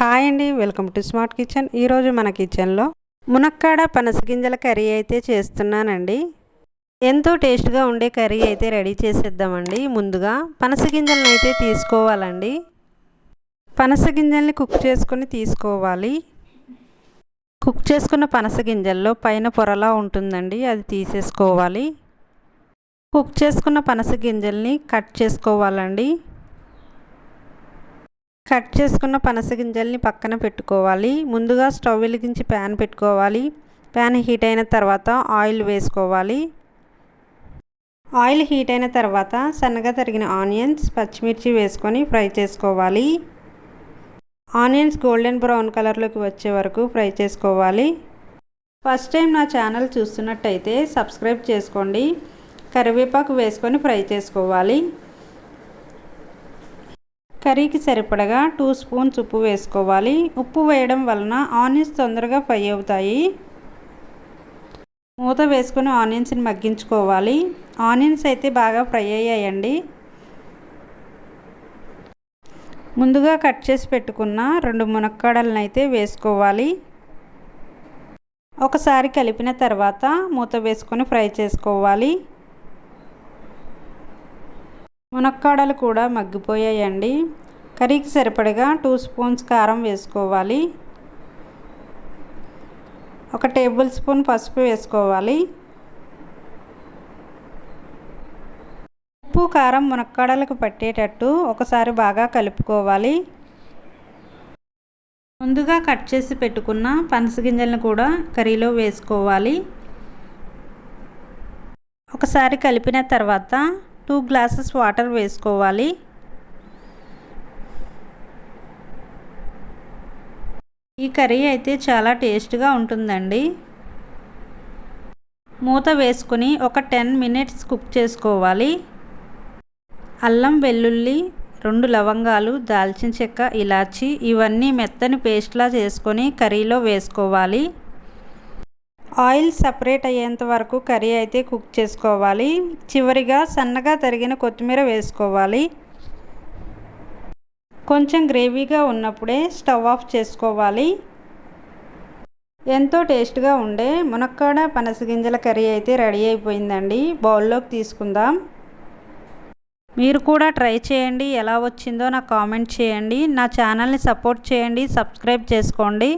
Hi అండి welcome to smart kitchen. ఈరోజు మన కిచెన్లో మునక్కాడ పనసగింజల కర్రీ అయితే చేస్తున్నానండి. ఎంతో టేస్ట్గా ఉండే కర్రీ అయితే రెడీ చేసేద్దామండి. ముందుగా పనసగింజలను అయితే తీసుకోవాలండి. పనసగింజల్ని కుక్ చేసుకొని తీసుకోవాలి. కుక్ చేసుకున్న పనసగింజల్లో పైన పొరలా ఉంటుందండి అది తీసేసుకోవాలి. కుక్ చేసుకున్న పనస గింజల్ని కట్ చేసుకోవాలండి. కట్ చేసుకున్న పనస గింజల్ని పక్కన పెట్టుకోవాలి. ముందుగా స్టవ్ వెలిగించి ప్యాన్ పెట్టుకోవాలి. ప్యాన్ హీట్ అయిన తర్వాత ఆయిల్ వేసుకోవాలి. ఆయిల్ హీట్ అయిన తర్వాత సన్నగా తరిగిన ఆనియన్స్ పచ్చిమిర్చి వేసుకొని ఫ్రై చేసుకోవాలి. ఆనియన్స్ గోల్డెన్ బ్రౌన్ కలర్లోకి వచ్చే వరకు ఫ్రై చేసుకోవాలి. ఫస్ట్ టైం నా ఛానల్ చూస్తున్నట్టయితే సబ్స్క్రైబ్ చేసుకోండి. కరివేపాకు వేసుకొని ఫ్రై చేసుకోవాలి. కర్రీకి సరిపడగా టూ స్పూన్స్ ఉప్పు వేసుకోవాలి. ఉప్పు వేయడం వలన ఆనియన్స్ తొందరగా ఫ్రై అవుతాయి. మూత వేసుకుని ఆనియన్స్ని మగ్గించుకోవాలి. ఆనియన్స్ అయితే బాగా ఫ్రై అయ్యాయండి. ముందుగా కట్ చేసి పెట్టుకున్న రెండు మునక్కాడలను అయితే వేసుకోవాలి. ఒకసారి కలిపిన తర్వాత మూత వేసుకొని ఫ్రై చేసుకోవాలి. మునక్కాడలు కూడా మగ్గిపోయాయండి. కర్రీకి సరిపడగా టూ స్పూన్స్ కారం వేసుకోవాలి. ఒక టేబుల్ స్పూన్ పసుపు వేసుకోవాలి. ఉప్పు కారం మునక్కాడలకు పట్టేటట్టు ఒకసారి బాగా కలుపుకోవాలి. ముందుగా కట్ చేసి పెట్టుకున్న పనసగింజలను కూడా కర్రీలో వేసుకోవాలి. ఒకసారి కలిపిన తర్వాత టూ గ్లాసెస్ వాటర్ వేసుకోవాలి. ఈ కర్రీ అయితే చాలా టేస్ట్గా ఉంటుందండి. మూత వేసుకుని ఒక టెన్ మినిట్స్ కుక్ చేసుకోవాలి. అల్లం వెల్లుల్లి రెండు లవంగాలు దాల్చిన చెక్క ఇలాచి ఇవన్నీ మెత్తని పేస్ట్లా చేసుకొని కర్రీలో వేసుకోవాలి. ఆయిల్ సపరేట్ అయ్యేంత వరకు కర్రీ అయితే కుక్ చేసుకోవాలి. చివరిగా సన్నగా తరిగిన కొత్తిమీర వేసుకోవాలి. కొంచెం గ్రేవీగా ఉన్నప్పుడే స్టవ్ ఆఫ్ చేసుకోవాలి. ఎంతో టేస్ట్గా ఉండే మునక్కాడ పనసగింజల కర్రీ అయితే రెడీ అయిపోయిందండి. బౌల్లోకి తీసుకుందాం. మీరు కూడా ట్రై చేయండి. ఎలా వచ్చిందో నాకు కామెంట్ చేయండి. నా ఛానల్ని సపోర్ట్ చేయండి. సబ్స్క్రైబ్ చేసుకోండి.